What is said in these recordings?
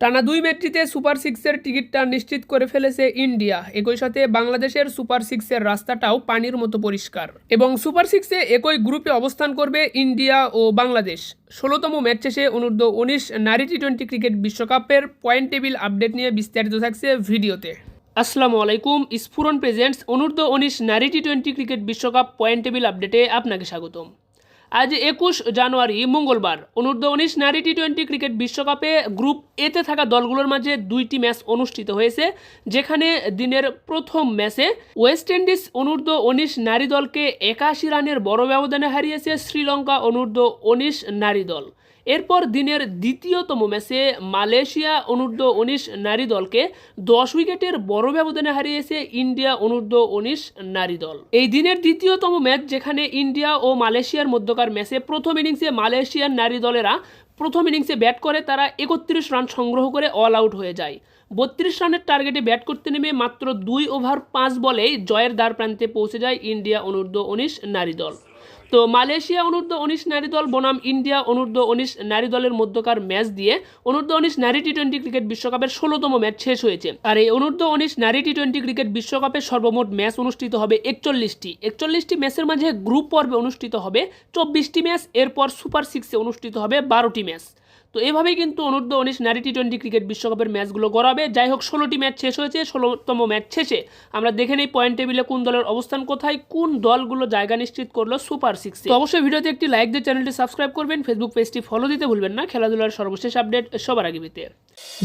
টানা দুই ম্যাচটিতে সুপার সিক্সের টিকিটটা নিশ্চিত করে ফেলেছে ইন্ডিয়া। একই সাথে বাংলাদেশের সুপার সিক্সের রাস্তাটাও পানির মতো পরিষ্কার। এবং সুপার সিক্সে একই গ্রুপে অবস্থান করবে ইন্ডিয়া ও বাংলাদেশ। ষোলোতম ম্যাচ শেষে অনূর্ধ্ব উনিশ নারী টি টোয়েন্টি ক্রিকেট বিশ্বকাপের পয়েন্ট টেবিল আপডেট নিয়ে বিস্তারিত থাকছে ভিডিওতে। আসসালামু আলাইকুম স্ফুরন প্রেজেন্টস, অনূর্ধ্ব উনিশ নারী টি টোয়েন্টি ক্রিকেট বিশ্বকাপ পয়েন্ট টেবিল আপডেটে আপনাকে স্বাগতম। আজ একুশ জানুয়ারি, মঙ্গলবার। অনূর্ধ্ব উনিশ নারী টি টোয়েন্টি ক্রিকেট বিশ্বকাপে গ্রুপ এতে থাকা দলগুলোর মাঝে দুইটি ম্যাচ অনুষ্ঠিত হয়েছে, যেখানে দিনের প্রথম ম্যাচে ওয়েস্ট ইন্ডিজ অনূর্ধ্ব উনিশ নারী দলকে একাশি রানের বড় ব্যবধানে হারিয়েছে শ্রীলঙ্কা অনূর্ধ্ব উনিশ নারী দল। এরপর দিনের দ্বিতীয়তম ম্যাচে মালয়েশিয়া অনূর্ধ্ব উনিশ নারী দলকে দশ উইকেটের বড় ব্যবধানে হারিয়েছে ইন্ডিয়া অনূর্ধ্ব উনিশ নারী দল। এই দিনের দ্বিতীয়তম ম্যাচ যেখানে ইন্ডিয়া ও মালয়েশিয়ার মধ্যকার ম্যাচে প্রথম ইনিংসে মালয়েশিয়ার নারী দলেরা প্রথম ইনিংসে ব্যাট করে তারা একত্রিশ রান সংগ্রহ করে অল আউট হয়ে যায়। বত্রিশ রানের টার্গেটে ব্যাট করতে নেমে মাত্র দুই ওভার পাঁচ বলেই জয়ের দ্বার প্রান্তে পৌঁছে যায় ইন্ডিয়া অনূর্ধ্ব উনিশ নারী দল। তো মালয়েশিয়া অনূর্ধ্ব উনিশ নারী দল, বনাম ইন্ডিয়া অনূর্ধ্ব উনিশ নারী দলের মধ্যকার ম্যাচ দিয়ে অনূর্ধ্ব উনিশ নারী টি টোয়েন্টি ক্রিকেট বিশ্বকাপের ষোলোতম ম্যাচ শেষ হয়েছে। আর এই অনূর্ধ্ব উনিশ নারী টি টোয়েন্টি ক্রিকেট বিশ্বকাপের সর্বমোট ম্যাচ অনুষ্ঠিত হবে একচল্লিশটি। একচল্লিশটি ম্যাচের মাঝে গ্রুপ পর্বে অনুষ্ঠিত হবে চব্বিশটি ম্যাচ, এরপর সুপার সিক্সে অনুষ্ঠিত হবে বারোটি ম্যাচ। তো এভাবেই কিন্তু অনূর্ধ্ব উনিশ নারী টি টোয়েন্টি ক্রিকেট বিশ্বকাপের ম্যাচগুলো গড়াবে। যাই হোক, ষোলোটি ম্যাচ শেষ হয়েছে, ষোলোতম ম্যাচ শেষে। আমরা দেখে নেই পয়েন্ট টেবিলে কোন দলের অবস্থান কোথায়, কোন দলগুলো জায়গা নিশ্চিত করল সুপার সিক্স। তো অবশ্যই ভিডিওতে একটি লাইক দিয়ে চ্যানেলটি সাবস্ক্রাইব করবেন, ফেসবুক পেজটি ফলো দিতে ভুলবেন না। খেলাধুলার সর্বশেষ আপডেট সবার আগে পেতে।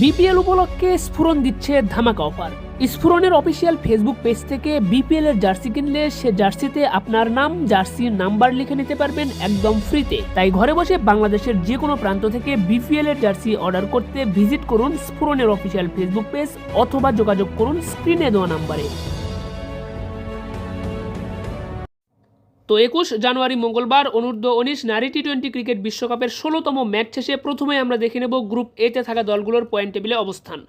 বিপিএল উপলক্ষে স্ফুরন দিচ্ছে ধামাকা অফার। স্ফুরনের অফিসিয়াল ফেসবুক পেজ থেকে বিপিএল এর জার্সি কিনলে সে জার্সিতে আপনার নাম জার্সি নাম্বার লিখে নিতে পারবেন একদম ফ্রিতে। তাই ঘরে বসে বাংলাদেশের যে কোনো প্রান্ত থেকে বিপিএল এর জার্সি অর্ডার করতে ভিজিট করুন স্ফুরনের অফিসিয়াল ফেসবুক পেজ অথবা যোগাযোগ করুন স্ক্রিনে দেওয়া নাম্বারে। তো একুশ জানুয়ারি মঙ্গলবার, অনূর্ধ্ব উনিশ নারী টি টোয়েন্টি ক্রিকেট বিশ্বকাপের ষোলোতম ম্যাচ শেষে প্রথমে আমরা দেখে নেব গ্রুপ এতে থাকা দলগুলোর পয়েন্ট টেবিলে অবস্থান।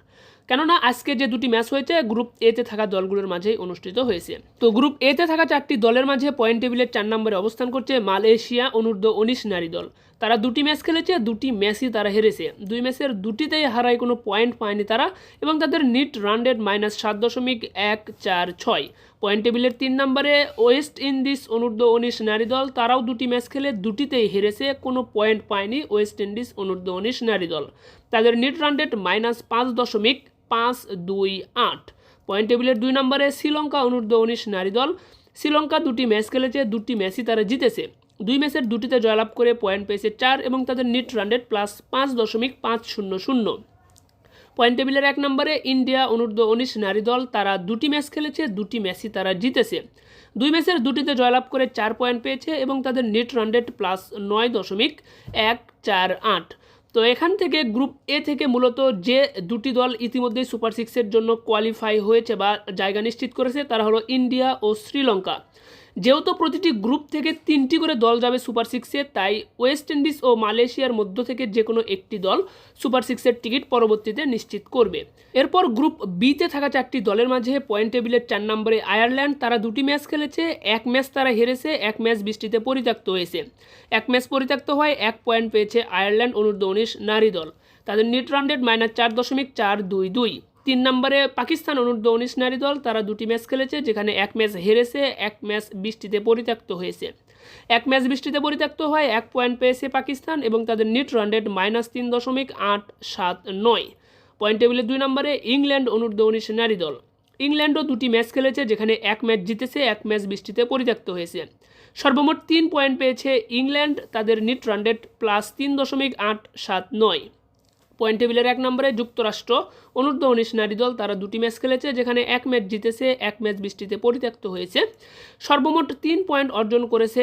কেননা, আজকে যে দুটি ম্যাচ হয়েছে, গ্রুপ এতে থাকা দলগুলোর মাঝেই অনুষ্ঠিত হয়েছে। তো গ্রুপ এতে থাকা চারটি দলের মাঝে পয়েন্ট টেবিলের চার নম্বরে অবস্থান করছে মালয়েশিয়া, অনূর্ধ্ব উনিশ নারী দল। তারা দুটি ম্যাচ খেলেছে, দুটি ম্যাচই তারা হেরেছে। দুই ম্যাচের দুটিতেই হারায় কোনো পয়েন্ট পায়নি তারা এবং তাদের নিট রান রেট মাইনাস সাত দশমিক এক চার ছয়। পয়েন্ট টেবিলের তিন নম্বরে ওয়েস্ট ইন্ডিজ অনূর্ধ্ব উনিশ নারী দল, তারাও দুটি ম্যাচ খেলে দুটিতেই হেরেছে, কোনো পয়েন্ট পায়নি ওয়েস্ট ইন্ডিজ অনূর্ধ্ব উনিশ নারী দল। তাদের নিট রান রেট মাইনাস পাঁচ দশমিক পাঁচ দুই আট। পয়েন্ট টেবিলের দুই নম্বরে শ্রীলঙ্কা, অনূর্ধ্ব উনিশ নারী দল। শ্রীলঙ্কা দুটি ম্যাচ খেলেছে, দুটি ম্যাচই তারা জিতেছে। দুই ম্যাচের দুটিতে জয়লাভ করে পয়েন্ট পেয়েছে চার এবং তাদের নিট রান প্লাস পাঁচ দশমিক পাঁচ শূন্য শূন্য। পয়েন্ট টেবিলের এক নম্বরে ইন্ডিয়া, অনূর্ধ্ব উনিশ নারী দল, তারা দুটি ম্যাচ খেলেছে, দুটি ম্যাচই তারা জিতেছে। দুই ম্যাচের দুটিতে জয়লাভ করে চার পয়েন্ট পেয়েছে এবং তাদের নেট রান প্লাস নয় দশমিক এক চার আট। তো এখান থেকে গ্রুপ এ থেকে মূলত যে দুটি দল ইতিমধ্যেই সুপার সিক্সের জন্য কোয়ালিফাই হয়েছে বা জায়গা নিশ্চিত করেছে, তারা হলো ইন্ডিয়া ও শ্রীলঙ্কা। যেহেতু প্রতিটি গ্রুপ থেকে তিনটি করে দল যাবে সুপার সিক্সে, তাই ওয়েস্ট ইন্ডিজ ও মালয়েশিয়ার মধ্য থেকে যে কোনো একটি দল সুপার সিক্সের টিকিট পরবর্তীতে নিশ্চিত করবে। এরপর গ্রুপ বিতে থাকা চারটি দলের মাঝে পয়েন্ট টেবিলের চার নম্বরে আয়ারল্যান্ড, তারা দুটি ম্যাচ খেলেছে, এক ম্যাচ তারা হেরেছে, এক ম্যাচ বৃষ্টিতে পরিত্যক্ত হয়েছে। এক ম্যাচ পরিত্যক্ত হয় এক পয়েন্ট পেয়েছে আয়ারল্যান্ড অনূর্ধ্ব উনিশ নারী দল। তাদের নিট রান মাইনাস চার দশমিক চার দুই দুই। তিন নম্বরে পাকিস্তান অনূর্ধ্ব উনিশ নারী দল, তারা দুটি ম্যাচ খেলেছে, যেখানে এক ম্যাচ হেরেছে, এক ম্যাচ বৃষ্টিতে পরিত্যক্ত হয়েছে। এক ম্যাচ বৃষ্টিতে পরিত্যক্ত হয় এক পয়েন্ট পেয়েছে পাকিস্তান এবং তাদের নিট রান রেট মাইনাস তিন দশমিক আট সাত নয়। পয়েন্ট টেবিলের দুই নম্বরে ইংল্যান্ড অনূর্ধ্ব উনিশ নারী দল। ইংল্যান্ডও দুটি ম্যাচ খেলেছে, যেখানে এক ম্যাচ জিতেছে, এক ম্যাচ বৃষ্টিতে পরিত্যক্ত হয়েছে। সর্বমোট তিন পয়েন্ট পেয়েছে ইংল্যান্ড, তাদের নিট রান রেট প্লাস তিন দশমিক আট সাত নয়। পয়েন্ট টেবিলের এক নম্বরে যুক্তরাষ্ট্র অনূর্ধ্ব উনিশ নারী দল তারা দুটি ম্যাচ খেলেছে, যেখানে এক ম্যাচ জিতেছে, এক ম্যাচ বৃষ্টিতে পরিত্যক্ত হয়েছে। সর্বমোট তিন পয়েন্ট অর্জন করেছে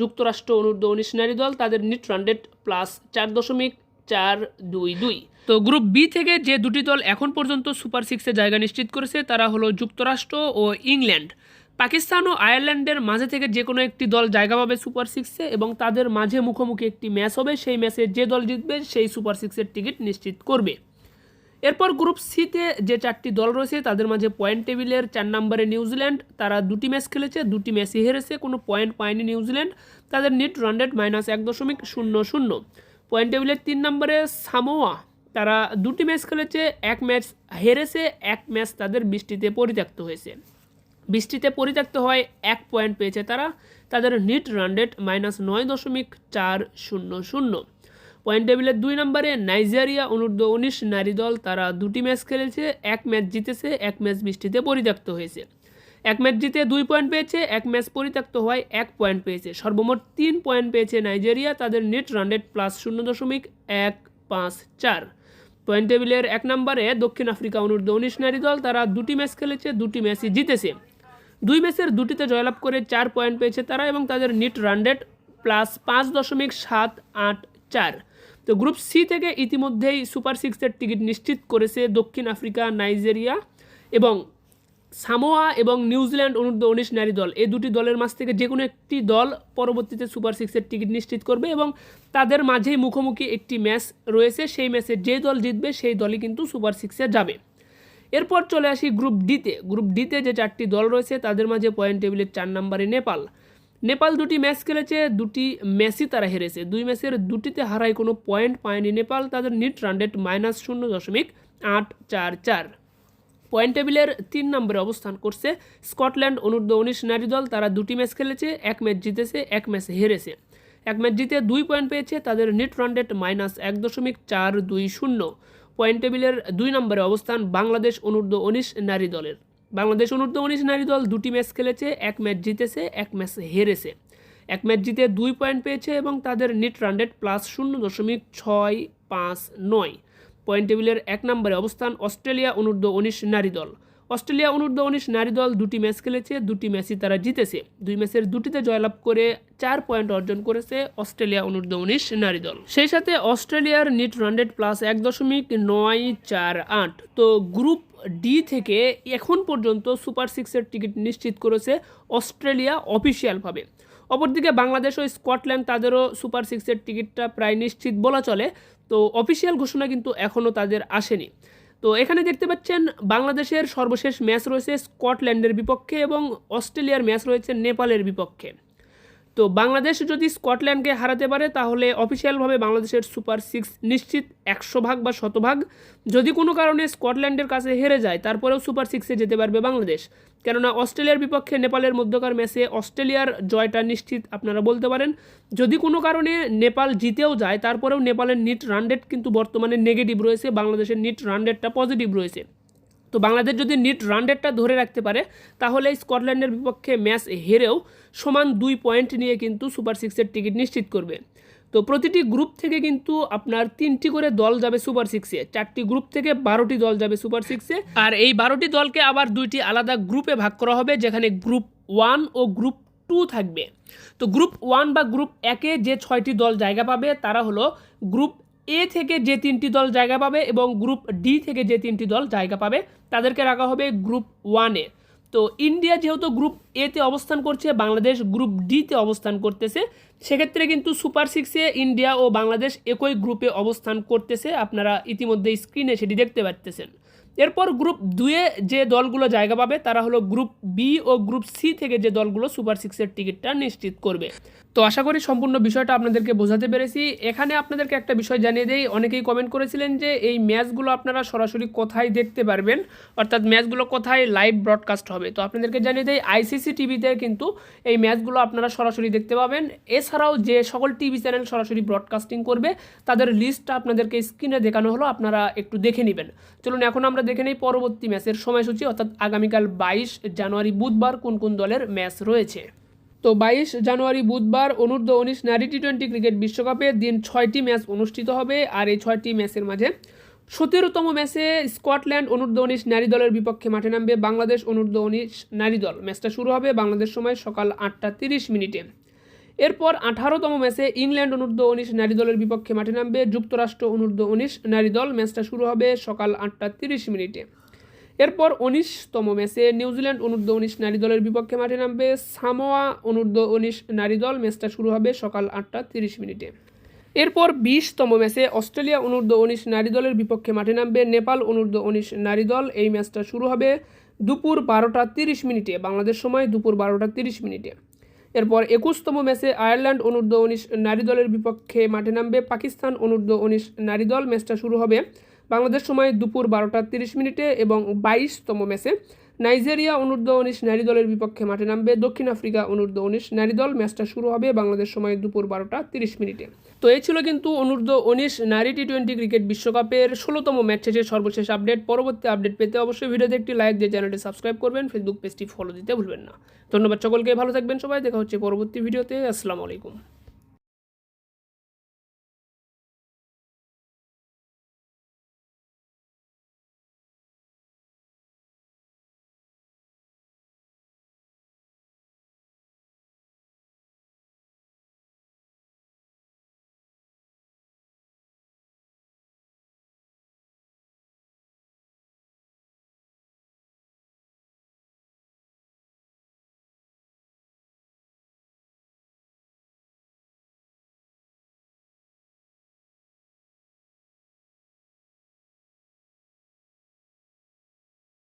যুক্তরাষ্ট্র অনূর্ধ্ব উনিশ নারী দল, তাদের নিট রান্ডেড প্লাস চার দশমিক চার দুই দুই। তো গ্রুপ বি থেকে যে দুটি দল এখন পর্যন্ত সুপার সিক্সে জায়গা নিশ্চিত করেছে, তারা হলো যুক্তরাষ্ট্র ও ইংল্যান্ড। পাকিস্তান ও আয়ারল্যান্ডের মাঝে থেকে যে কোনো একটি দল জায়গা পাবে সুপার সিক্সে এবং তাদের মাঝে মুখোমুখি একটি ম্যাচ হবে, সেই ম্যাচে যে দল জিতবে সেই সুপার সিক্সের টিকিট নিশ্চিত করবে। এরপর গ্রুপ সিতে যে চারটি দল রয়েছে, তাদের মাঝে পয়েন্ট টেবিলের চার নম্বরে নিউজিল্যান্ড, তারা দুটি ম্যাচ খেলেছে, দুটি ম্যাচই হেরেছে, কোনো পয়েন্ট পায়নি নিউজিল্যান্ড, তাদের নিট রান মাইনাস এক দশমিক শূন্য শূন্য। পয়েন্ট টেবিলের তিন নম্বরে সামোয়া। তারা দুটি ম্যাচ খেলেছে, এক ম্যাচ হেরেছে, এক ম্যাচ তাদের বৃষ্টিতে পরিত্যক্ত হয়েছে। বৃষ্টিতে পরিত্যক্ত হয় এক পয়েন্ট পেয়েছে তারা, তাদের নিট রান রেট মাইনাস নয় দশমিক চার শূন্য শূন্য। পয়েন্ট টেবিলের দুই নম্বরে নাইজেরিয়া অনূর্ধ্ব উনিশ নারী দল, তারা দুটি ম্যাচ খেলেছে, এক ম্যাচ জিতেছে, এক ম্যাচ বৃষ্টিতে পরিত্যক্ত হয়েছে। এক ম্যাচ জিতে দুই পয়েন্ট পেয়েছে, এক ম্যাচ পরিত্যক্ত হওয়ায় এক পয়েন্ট পেয়েছে। সর্বমোট তিন পয়েন্ট পেয়েছে নাইজেরিয়া, তাদের নেট রান রেট প্লাস শূন্য দশমিক এক পাঁচ চার। পয়েন্ট টেবিলের এক নম্বরে দক্ষিণ আফ্রিকা অনূর্ধ্ব উনিশ নারী দল, তারা দুটি ম্যাচ খেলেছে, দুটি ম্যাচই জিতেছে। দুই ম্যাচের দুটিতে জয়লাভ করে চার পয়েন্ট পেয়েছে তারা এবং তাদের নিট রান রেট প্লাস পাঁচ দশমিক সাত আট চার। তো গ্রুপ সি থেকে ইতিমধ্যেই সুপার সিক্সের টিকিট নিশ্চিত করেছে দক্ষিণ আফ্রিকা, নাইজেরিয়া এবং সামোয়া এবং নিউজিল্যান্ড অনূর্ধ্ব উনিশ নারী দল। এই দুটি দলের মাঝ থেকে যে কোনো একটি দল পরবর্তীতে সুপার সিক্সের টিকিট নিশ্চিত করবে এবং তাদের মাঝেই মুখোমুখি একটি ম্যাচ রয়েছে। সেই ম্যাচে যে দল জিতবে, সেই দলই কিন্তু সুপার সিক্সে যাবে। এরপর চলে আসি গ্রুপ ডিতে। গ্রুপ ডিতে যে চারটি দল রয়েছে, তাদের মাঝে পয়েন্ট টেবিলের চার নম্বরে নেপাল। নেপাল দুটি ম্যাচ খেলেছে, দুটি ম্যাচই তারা হেরেছে। দুই ম্যাচের দুটিতে হারায় কোনো পয়েন্ট পায়নি নেপাল। তাদের নিট রান রেট মাইনাস শূন্য দশমিক আট চার চার। পয়েন্ট টেবিলের তিন নম্বরে অবস্থান করছে স্কটল্যান্ড অনূর্ধ্ব উনিশ নারী দল। তারা দুটি ম্যাচ খেলেছে, এক ম্যাচ জিতেছে, এক ম্যাচ হেরেছে। এক ম্যাচ জিতে দুই পয়েন্ট পেয়েছে তাদের নেট রান মাইনাস এক দশমিক চার দুই শূন্য। পয়েন্ট টেবিলের দুই নম্বরে অবস্থান বাংলাদেশ অনূর্ধ্ব উনিশ নারী দলের। বাংলাদেশ অনূর্ধ্ব উনিশ নারী দল দুটি ম্যাচ খেলেছে, এক ম্যাচ জিতেছে, এক ম্যাচ হেরেছে। এক ম্যাচ জিতে দুই পয়েন্ট পেয়েছে এবং তাদের নেট রান প্লাস শূন্য দশমিক ছয় পাঁচ নয়। পয়েন্ট টেবিলের এক নম্বরে অবস্থান অস্ট্রেলিয়া অনূর্ধ্ব উনিশ নারী দল। অস্ট্রেলিয়া অনূর্ধ্ব উনিশ নারী দল দুটি ম্যাচ খেলেছে, দুটি ম্যাচই তারা জিতেছে। দুই ম্যাচের দুটিতে জয়লাভ করে চার পয়েন্ট অর্জন করেছে অস্ট্রেলিয়া অনূর্ধ্ব উনিশ নারী দল। সেই সাথে অস্ট্রেলিয়ার নিট রানডেড প্লাস এক দশমিক নয় চার আট। তো গ্রুপ ডি থেকে এখন পর্যন্ত সুপার সিক্সের টিকিট নিশ্চিত করেছে অস্ট্রেলিয়া অফিসিয়ালভাবে। অপরদিকে বাংলাদেশ ও স্কটল্যান্ড তাদেরও সুপার সিক্সের টিকিটটা প্রায় নিশ্চিত বলা চলে। তো অফিসিয়াল ঘোষণা কিন্তু এখনও তাদের আসেনি। তো এখানে দেখতে পাচ্ছেন, বাংলাদেশের সর্বশেষ ম্যাচ রয়েছে স্কটল্যান্ডের বিপক্ষে এবং অস্ট্রেলিয়ার ম্যাচ রয়েছে নেপালের বিপক্ষে। তো বাংলাদেশ যদি স্কটল্যান্ডকে হারাতে পারে, তাহলে অফিসিয়ালভাবে বাংলাদেশের সুপার সিক্স নিশ্চিত একশো ভাগ বা শতভাগ। যদি কোনো কারণে স্কটল্যান্ডের কাছে হেরে যায়, তারপরেও সুপার সিক্সে যেতে পারবে বাংলাদেশ। কেননা অস্ট্রেলিয়ার বিপক্ষে নেপালের মধ্যকার ম্যাচে অস্ট্রেলিয়ার জয়টা নিশ্চিত আপনারা বলতে পারেন। যদি কোনো কারণে নেপাল জিতেও যায়, তারপরেও নেপালের নিট রান রেট কিন্তু বর্তমানে নেগেটিভ রয়েছে, বাংলাদেশের নিট রান রেটটা পজিটিভ রয়েছে। তো বাংলাদেশ যদি নিট রান রেটটা ধরে রাখতে পারে, তাহলে স্কটল্যান্ডের বিপক্ষে ম্যাচ হেরেও সমান দুই পয়েন্ট নিয়ে কিন্তু সুপার সিক্সের টিকিট নিশ্চিত করবে। তো প্রতিটি গ্রুপ থেকে কিন্তু আপনার তিনটি করে দল যাবে সুপার সিক্সে চারটি গ্রুপ থেকে বারোটি দল যাবে সুপার সিক্সে আর এই বারোটি দলকে আবার দুইটি আলাদা গ্রুপে ভাগ করা হবে, যেখানে গ্রুপ ওয়ান ও গ্রুপ টু থাকবে। তো গ্রুপ ওয়ান বা গ্রুপ একে যে ছয়টি দল জায়গা পাবে, তারা হলো গ্রুপ এ থেকে যে তিনটি দল জায়গা পাবে এবং গ্রুপ ডি থেকে যে তিনটি দল জায়গা পাবে। তাদেরকে রাখা হবে গ্রুপ ওয়ানে তো ইন্ডিয়া যেহেতু গ্রুপ এতে অবস্থান করছে, বাংলাদেশ গ্রুপ ডিতে অবস্থান করতেছে, সেক্ষেত্রে কিন্তু সুপার সিক্সে ইন্ডিয়া ও বাংলাদেশ একই গ্রুপে অবস্থান করতেছে। আপনারা ইতিমধ্যে স্ক্রিনে সেটি দেখতে পাচ্তেছেন এরপর গ্রুপ দুয়ে যে দলগুলো জায়গা পাবে, তারা হলো গ্রুপ বি ও গ্রুপ সি থেকে যে দলগুলো সুপার সিক্সের টিকিটটা নিশ্চিত করবে। তো আশা করি সম্পূর্ণ বিষয়টা আপনাদেরকে বোঝাতে পেরেছি। এখানে আপনাদেরকে একটা বিষয় জানিয়ে দেই, অনেকেই কমেন্ট করেছিলেন যে এই ম্যাচগুলো আপনারা সরাসরি কোথায় দেখতে পারবেন? অর্থাৎ ম্যাচগুলো কোথায় লাইভ ব্রডকাস্ট হবে? তো আপনাদেরকে জানিয়ে দেই আইসিসি টিভিতে কিন্তু এই ম্যাচগুলো আপনারা সরাসরি দেখতে পাবেন। এছাড়াও যে সকল টিভি চ্যানেল সরাসরি ব্রডকাস্টিং করবে, তাদের লিস্টটা আপনাদেরকে স্ক্রিনে দেখানো হলো, আপনারা একটু দেখে নেবেন। চলুন, এখন আমরা দেখে নিই পরবর্তী ম্যাচের সময়সূচি, অর্থাৎ আগামীকাল বাইশ জানুয়ারি বুধবার কোন কোন দলের ম্যাচ রয়েছে। তো বাইশ জানুয়ারি বুধবার অনূর্ধ্ব উনিশ নারী টি টোয়েন্টি ক্রিকেট বিশ্বকাপে দিন ছয়টি ম্যাচ অনুষ্ঠিত হবে, আর এই ছয়টি ম্যাচের মাঝে সতেরোতম ম্যাচে স্কটল্যান্ড অনূর্ধ্ব উনিশ নারী দলের বিপক্ষে মাঠে নামবে, বাংলাদেশ অনূর্ধ্ব উনিশ নারী দল। ম্যাচটা শুরু হবে বাংলাদেশ সময় সকাল আটটা তিরিশ মিনিটে। এরপর আঠারোতম ম্যাচে ইংল্যান্ড অনূর্ধ্ব উনিশ নারী দলের বিপক্ষে মাঠে নামবে। যুক্তরাষ্ট্র অনূর্ধ্ব উনিশ নারী দল ম্যাচটা শুরু হবে সকাল আটটা তিরিশ মিনিটে। এরপর উনিশতম ম্যাচে নিউজিল্যান্ড অনূর্ধ্ব উনিশ নারী দলের বিপক্ষে মাঠে নামবে। সামোয়া অনূর্ধ্ব উনিশ নারী দল ম্যাচটা শুরু হবে সকাল আটটা তিরিশ মিনিটে। এরপর বিশতম ম্যাচে অস্ট্রেলিয়া অনূর্ধ্ব উনিশ নারী দলের বিপক্ষে মাঠে নামবে। নেপাল অনূর্ধ্ব উনিশ নারী দল এই ম্যাচটা শুরু হবে দুপুর বারোটা তিরিশ মিনিটে। বাংলাদেশ সময় দুপুর বারোটা তিরিশ মিনিটে। এরপর একুশতম ম্যাচে আয়ারল্যান্ড অনূর্ধ্ব উনিশ নারী দলের বিপক্ষে মাঠে নামবে পাকিস্তান অনূর্ধ্ব উনিশ নারী দল। ম্যাচটা শুরু হবে বাংলাদেশ সময় দুপুর বারোটা তিরিশ মিনিটে এবং বাইশতম ম্যাচে নাইজেরিয়া অনূর্ধ্ব উনিশ নারী দলের বিপক্ষে মাঠে নামবে। দক্ষিণ আফ্রিকা অনূর্ধ্ব উনিশ নারী দল ম্যাচটা শুরু হবে বাংলাদেশ সময় দুপুর বারোটা তিরিশ মিনিটে। তো এই ছিল কিন্তু অনূর্ধ্ব উনিশ নারী টি টোয়েন্টি ক্রিকেট বিশ্বকাপের ষোলোতম ম্যাচ শেষে সর্বশেষ আপডেট। পরবর্তী আপডেট পেতে অবশ্যই ভিডিওতে একটি লাইক দিয়ে চ্যানেলটি সাবস্ক্রাইব করবেন। ফেসবুক পেজটি ফলো দিতে ভুলবেন না। ধন্যবাদ সকলকে, ভালো থাকবেন সবাই। দেখা হচ্ছে পরবর্তী ভিডিওতে। আসসালামু আলাইকুম।